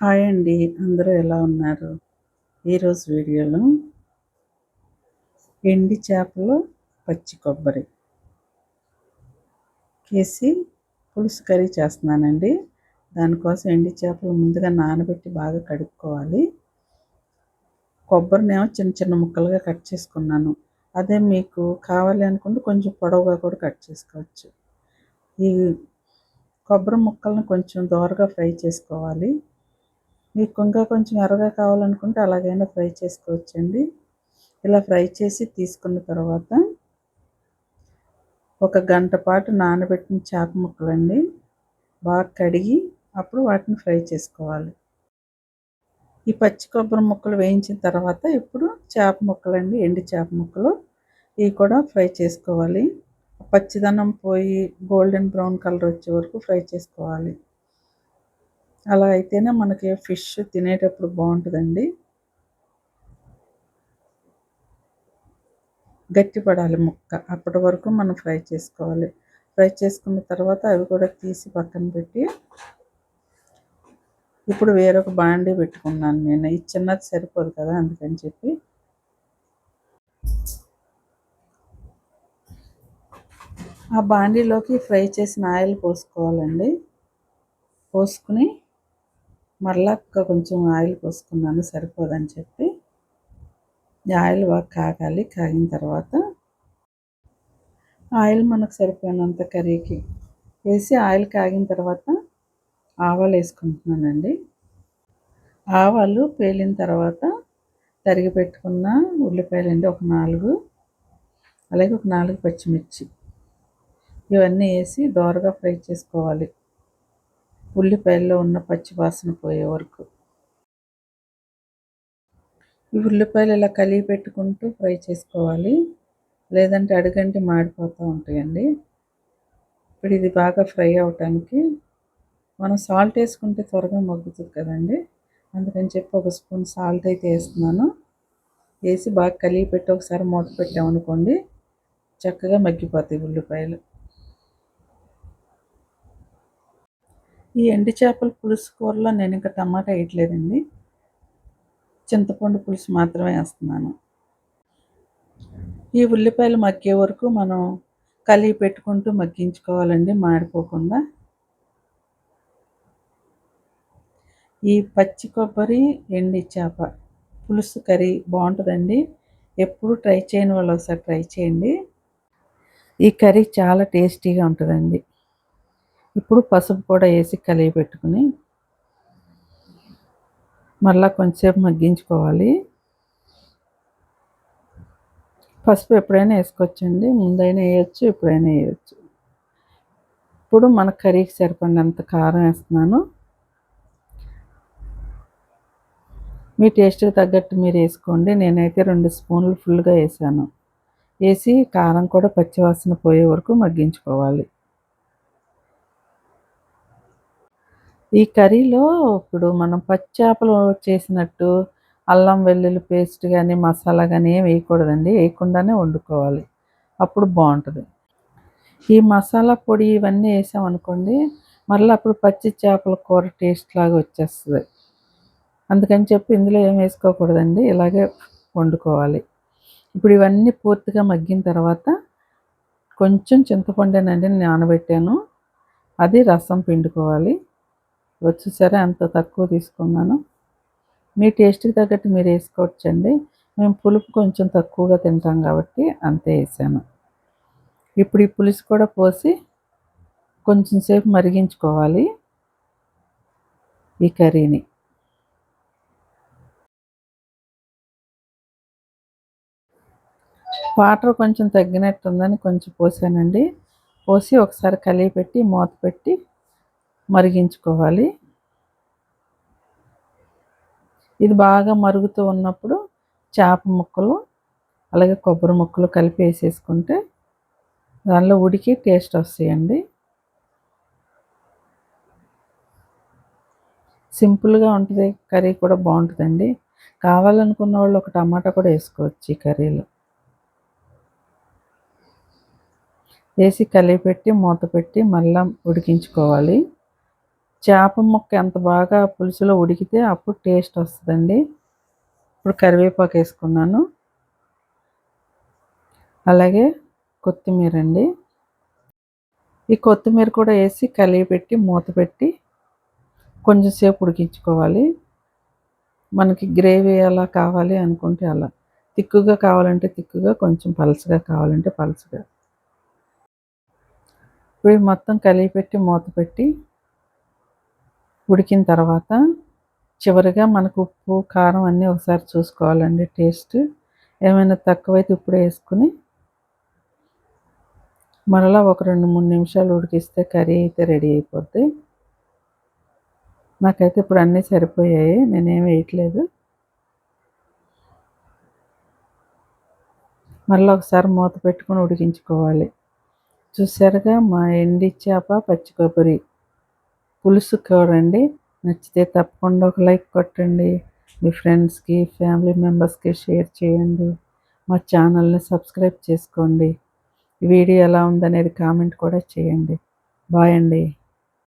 Hi అండి. అందరూ ఎలా ఉన్నారు? ఈరోజు వీడియోలో ఎండి చేపలు పచ్చి కొబ్బరి కేసి పులుసు కర్రీ చేస్తున్నానండి. దానికోసం ఎండి చేపలు ముందుగా నానబెట్టి బాగా కడుక్కోవాలి. కొబ్బరినేమో చిన్న చిన్న ముక్కలుగా కట్ చేసుకున్నాను. అదే మీకు కావాలి అనుకుంటే కొంచెం పొడవుగా కూడా కట్ చేసుకోవచ్చు. ఈ కొబ్బరి ముక్కలను కొంచెం దోరగా ఫ్రై చేసుకోవాలి. మీకు ఇంకా కొంచెం ఎర్రగా కావాలనుకుంటే అలాగైనా ఫ్రై చేసుకోవచ్చండి. ఇలా ఫ్రై చేసి తీసుకున్న తర్వాత ఒక గంట పాటు నానబెట్టిన చేప ముక్కలండి. బాగా కడిగి అప్పుడు వాటిని ఫ్రై చేసుకోవాలి. ఈ పచ్చి కొబ్బరి ముక్కలు వేయించిన తర్వాత ఇప్పుడు చేప ముక్కలండి ఎండి చేప ముక్కలు. ఇవి కూడా ఫ్రై చేసుకోవాలి. పచ్చిదనం పోయి గోల్డెన్ బ్రౌన్ కలర్ వచ్చే వరకు ఫ్రై చేసుకోవాలి. అలా అయితేనే మనకి ఫిష్ తినేటప్పుడు బాగుంటుందండి. గట్టిపడాలి ముక్క. అప్పటి వరకు మనం ఫ్రై చేసుకోవాలి. ఫ్రై చేసుకున్న తర్వాత అవి కూడా తీసి పక్కన పెట్టి ఇప్పుడు వేరొక బాండీ పెట్టుకున్నాను నేను. ఇది చిన్నది సరిపోదు కదా అందుకని చెప్పి. ఆ బాండీలోకి ఫ్రై చేసిన ఆయిల్ పోసుకోవాలండి. పోసుకుని మరలా కొంచెం ఆయిల్ పోసుకున్నాను సరిపోదని చెప్పి. ఆయిల్ బాగా కాగాలి కాగిన తర్వాత ఆయిల్ మనకు సరిపోయినంత కర్రీకి వేసి ఆయిల్ కాగిన తర్వాత ఆవాలు వేసుకుంటున్నానండి. ఆవాలు పేలిన తర్వాత తరిగి పెట్టుకున్న ఉల్లిపాయలండి ఒక నాలుగు. అలాగే ఒక నాలుగు పచ్చిమిర్చి. ఇవన్నీ వేసి దోరగా ఫ్రై చేసుకోవాలి. ఉల్లిపాయల్లో ఉన్న పచ్చి వాసన పోయే వరకు. ఈ ఉల్లిపాయలు ఇలా కలిగి పెట్టుకుంటూ ఫ్రై చేసుకోవాలి. లేదంటే అడుగంటి మాడిపోతూ ఉంటాయండి. ఇప్పుడు ఇది బాగా ఫ్రై అవటానికి మనం సాల్ట్ వేసుకుంటే త్వరగా మగ్గుతుంది కదండి. అందుకని చెప్పి ఒక స్పూన్ సాల్ట్ అయితే వేస్తున్నాను. వేసి బాగా కలిగి పెట్టి ఒకసారి మూత పెట్టామనుకోండి చక్కగా మగ్గిపోతాయి ఉల్లిపాయలు. ఈ ఎండి చేపల పులుసు కూరలో నేను ఇంకా టమాటా వేయట్లేదండి. చింతపండు పులుసు మాత్రమే వేస్తున్నాను. ఈ ఉల్లిపాయలు మగ్గే వరకు మనం కలిగి పెట్టుకుంటూ మగ్గించుకోవాలండి మాడిపోకుండా. ఈ పచ్చి కొబ్బరి ఎండి చేప పులుసు కర్రీ బాగుంటుందండి. ఎప్పుడు ట్రై చేయని వాళ్ళు ఒకసారి ట్రై చేయండి. ఈ కర్రీ చాలా టేస్టీగా ఉంటుందండి. ఇప్పుడు పసుపు కూడా వేసి కలిగి పెట్టుకుని మళ్ళీ కొంచెంసేపు మగ్గించుకోవాలి. పసుపు ఎప్పుడైనా వేసుకోవచ్చండి. ముందైనా వేయచ్చు ఎప్పుడైనా వేయచ్చు. ఇప్పుడు మన కర్రీకి సరిపడినంత కారం వేస్తున్నాను. మీ టేస్ట్కి తగ్గట్టు మీరు వేసుకోండి. నేనైతే రెండు స్పూన్లు ఫుల్గా వేసాను. వేసి కారం కూడా పచ్చివాసన పోయే వరకు మగ్గించుకోవాలి. ఈ కర్రీలో ఇప్పుడు మనం పచ్చేపలు చేసినట్టు అల్లం వెల్లుల్లి పేస్ట్ కానీ మసాలా కానీ ఏం వేయకూడదండి. వేయకుండానే వండుకోవాలి. అప్పుడు బాగుంటుంది. ఈ మసాలా పొడి ఇవన్నీ వేసామనుకోండి మళ్ళీ అప్పుడు పచ్చి చేపల కూర టేస్ట్ లాగా వచ్చేస్తుంది. అందుకని చెప్పి ఇందులో ఏం వేసుకోకూడదండి. ఇలాగే వండుకోవాలి. ఇప్పుడు ఇవన్నీ పూర్తిగా మగ్గిన తర్వాత కొంచెం చింతపండేనండి నానబెట్టాను. అది రసం పిండుకోవాలి. వచ్చేసరి అంత తక్కువ తీసుకున్నాను. మీ టేస్ట్కి తగ్గట్టు మీరు వేసుకోవచ్చండి. మేము పులుపు కొంచెం తక్కువగా తింటాం కాబట్టి అంతే వేసాను. ఇప్పుడు ఈ పులుసు కూడా పోసి కొంచెం సేపు మరిగించుకోవాలి ఈ కర్రీని. వాటర్ కొంచెం తగ్గినట్టుందని కొంచెం పోసానండి. పోసి ఒకసారి కలిపి పెట్టి మూత పెట్టి మరిగించుకోవాలి. ఇది బాగా మరుగుతూ ఉన్నప్పుడు చేప ముక్కలు అలాగే కొబ్బరి ముక్కలు కలిపి వేసేసుకుంటే దానిలో ఉడికి టేస్ట్ వస్తాయండి. సింపుల్గా ఉంటుంది కర్రీ కూడా బాగుంటుందండి. కావాలనుకున్న వాళ్ళు ఒక టమాటా కూడా వేసుకోవచ్చు ఈ కర్రీలో. వేసి కలిపి పెట్టి మూత పెట్టి మళ్ళీ ఉడికించుకోవాలి. చేప ముక్క ఎంత బాగా పులుసులో ఉడికితే అప్పుడు టేస్ట్ వస్తుందండి. ఇప్పుడు కరివేపాకు వేసుకున్నాను. అలాగే కొత్తిమీర అండి. ఈ కొత్తిమీర కూడా వేసి కలిగి పెట్టి మూత పెట్టి కొంచెంసేపు ఉడికించుకోవాలి. మనకి గ్రేవీ ఎలా కావాలి అనుకుంటే అలా. తిక్కుగా కావాలంటే తిక్కుగా కొంచెం పలసగా కావాలంటే పలసగా. ఇప్పుడు మొత్తం కలిగి పెట్టి మూత పెట్టి ఉడికిన తర్వాత చివరిగా మనకు ఉప్పు కారం అన్నీ ఒకసారి చూసుకోవాలండి. టేస్ట్ ఏమైనా తక్కువైతే ఇప్పుడే వేసుకుని మరలా ఒక రెండు మూడు నిమిషాలు ఉడికిస్తే కర్రీ అయితే రెడీ అయిపోద్ది. నాకైతే ఇప్పుడు అన్నీ సరిపోయాయి. నేనేం వేయట్లేదు. మళ్ళీ ఒకసారి మూత పెట్టుకొని ఉడికించుకోవాలి. చూసారుగా మా ఎండి చేప పచ్చి కొబ్బరి. పులుసు కూరండి నచ్చితే తప్పకుండా ఒక లైక్ కొట్టండి. మీ ఫ్రెండ్స్కి ఫ్యామిలీ మెంబర్స్కి షేర్ చేయండి. మా ఛానల్ని సబ్స్క్రైబ్ చేసుకోండి. వీడియో ఎలా ఉందనేది కామెంట్ కూడా చేయండి. బాయ్ అండి.